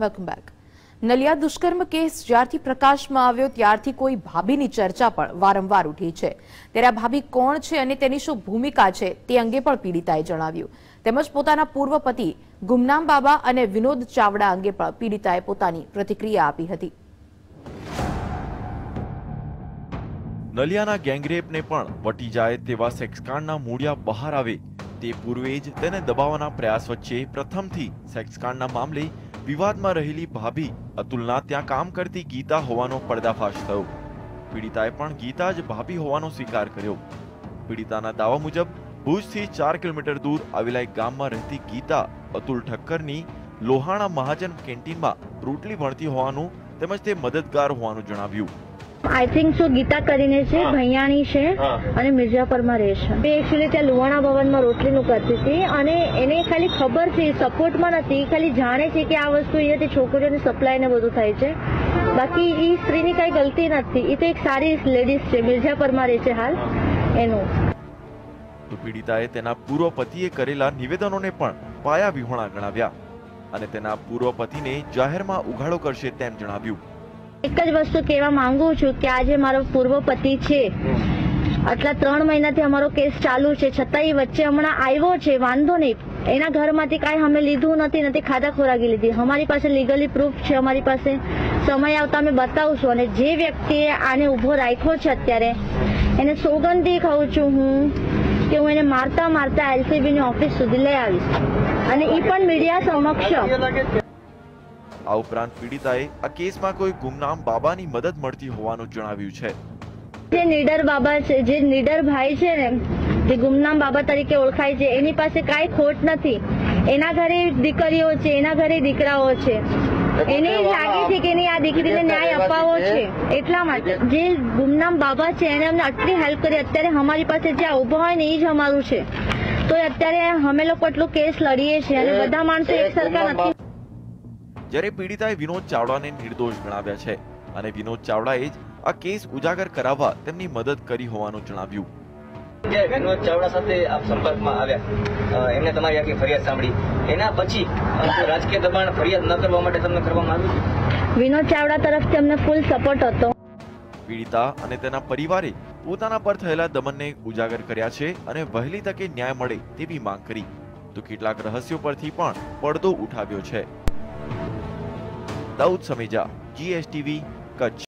Welcome back Naliya, દુષ્કર્મ case જ્યારથી પ્રકાશમાં આવ્યો, ત્યારથી કોઈ ભાભીની ચર્ચા પણ વારંવાર ઉઠી છે. ત્યારે આ ભાભી કોણ છે અને તેની શું ભૂમિકા છે તે અંગે પણ પીડિતાએ જણાવ્યું. તેમજ પોતાના પૂર્વ પતિ ગુમનામ બાબા અને વિનોદ ચાવડા અંગે પણ પીડિતાએ પોતાની પ્રતિક્રિયા આપી હતી. નલિયાના ગેંગરેપને પણ વટી જાય તેવા સેક્સકાંડના મૂળિયા બહાર આવે. તે પૂર્વે જ તેને દબાવવાના પ્રયાસ વચ્ચે પ્રથમથી સેક્સકાંડના મામલે વિવાદમાં રહેલી ભાભી અતુલના ત્યાં કામ કરતી ગીતા હોવાનો પર્દાફાશ થયો. પીડિતાએ પણ ગીતા જ ભાભી હોવાનો સ્વીકાર કર્યો. પીડિતાના દાવા મુજબ, ભુજથી ચાર કિલોમીટર દૂર આવેલા એક ગામમાં રહેતી ગીતા અતુલ ઠક્કરની લોહાણા મહાજન કેન્ટીનમાં રોટલી વણતી હોવાનું તેમજ તે મદદગાર હોવાનું જણાવ્યું. આઈ થિંક સો ગીતા કરીને છે ભૈયાણી છે અને મિર્જાપરમાં રહે છે. મેં એકચ્યુઅલી ત્યાં લુવાણા ભવનમાં રોટલીનું કરતી હતી અને એને ખાલી ખબર છે સપોર્ટમાં નથી ખાલી જાણે છે કે આ વસ્તુ અહીંયાથી છોકરીઓને સપ્લાય ને બધું થાય છે. બાકી એ સ્ત્રીની કઈ ગલતી નથી. એ તો એક સારી લેડીઝ છે મિર્જાપરમાં રહે છે હાલ એનું. તો પીડિતાએ તેના પૂર્વ પતિએ કરેલા નિવેદનોને પણ પાયા વિહોણા ગણાવ્યા. અને તેના પૂર્વ પતિને જાહેરમાં ઉઘાડો કરશે તેમ જણાવ્યું. એક જ વસ્તુ કહેવા માંગુ છું કે આજે મારો પૂર્વ પતિ છે. આટલા ત્રણ મહિનાથી અમારો કેસ ચાલુ છે. છતાં એ વચ્ચે હમણાં આવ્યો છે. વાંધો નહીં. એના ઘરમાંથી કાંઈ અમે લીધું નથી નથી ખાધા ખોરાકી લીધી. અમારી પાસે લીગલી પ્રૂફ છે. અમારી પાસે સમય આવતા અમે બતાવશું. અને જે વ્યક્તિએ આને ઊભો રાખ્યો છે અત્યારે, એને સોગંદી ખાઉં છું હું કે હું એને મારતા મારતા એલસીબીની ઓફિસ સુધી લઈ આવીશ. અને એ પણ મીડિયા સમક્ષ. આ ઉપરાંત પીડિતાએ આ કેસમાં કોઈ ગુમનામ બાબાની મદદ મળતી હોવાનું જણાવ્યું છે. જે નીડર બાબા છે જે નીડર ભાઈ છે ને જે ગુમનામ બાબા તરીકે ઓળખાય છે એની પાસે કાંઈ ખોટ નથી. એના ઘરે દીકરીઓ છે એના ઘરે દીકરાઓ છે. એને લાગે છે કે નહીં આ દીકરીને ન્યાય અપાવવો છે? એટલા માટે જે ગુમનામ બાબા છે એને અમને આટલી હેલ્પ કરી. અત્યારે અમારી પાસે જે ઊભા હોય ને એ જ અમારું છે. તો અત્યારે અમે લોકો એટલું કેસ લડીએ છીએ અને બધા માણસો એક સરખા નથી. જ્યારે પીડિતાએ વિનોદ ચાવડાને નિર્દોષ ગણાવ્યા છે. અને વિનોદ ચાવડાએ જ આ કેસ ઉજાગર કરાવવા તેમની મદદ કરી હોવાનું જણાવ્યું. વિનોદ ચાવડા સાથે આપ સંપર્કમાં આવ્યા એમને તમારી આખી ફરિયાદ સાંભળી. એના પછી રાજકીય દબાણ ફરિયાદ ન કરવા માટે તમને કરવામાં આવ્યું વિનોદ ચાવડા તરફથી અમને ફૂલ સપોર્ટ હતો. પીડિતા અને તેના પરિવારે પોતાના પર થયેલા દમનને ઉજાગર કર્યા છે અને વહેલી તકે ન્યાય મળે તેવી માંગ કરી. તો કેટલાક રહસ્યો પરથી પણ પડદો ઉઠાવ્યો છે. દાઉદ સમેજા જીએસટીવી કચ્છ.